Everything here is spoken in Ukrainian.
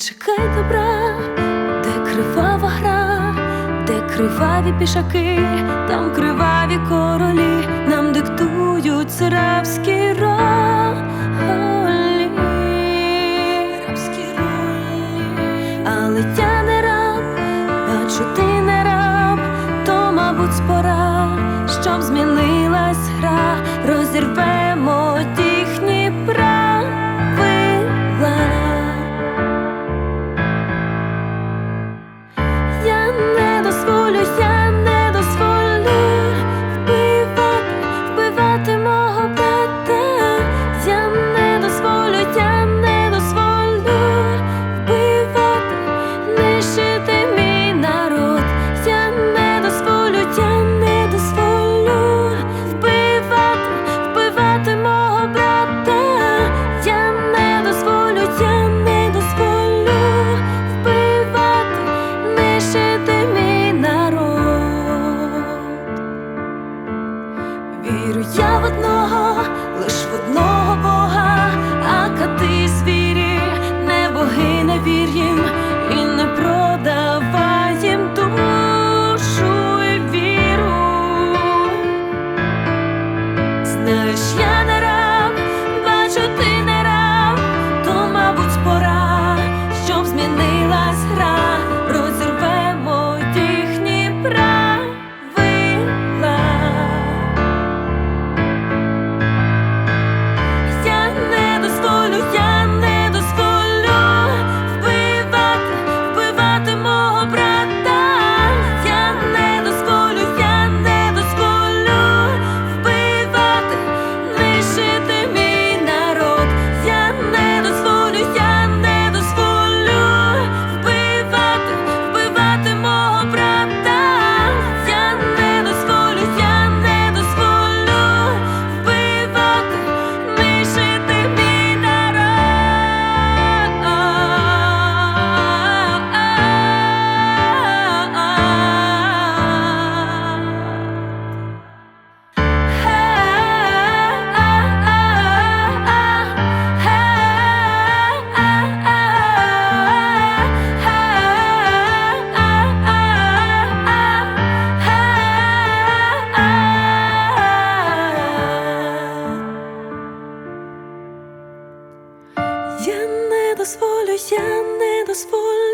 чекай добра, де кривава гра, де криваві пішаки, там криваві королі, нам диктують царабські ролі. Рабські ролі. Але я не раб, бачу ти не раб, то, мабуть, пора, щоб змінилась гра, розірвемо ті. дозволю, я не дозволю.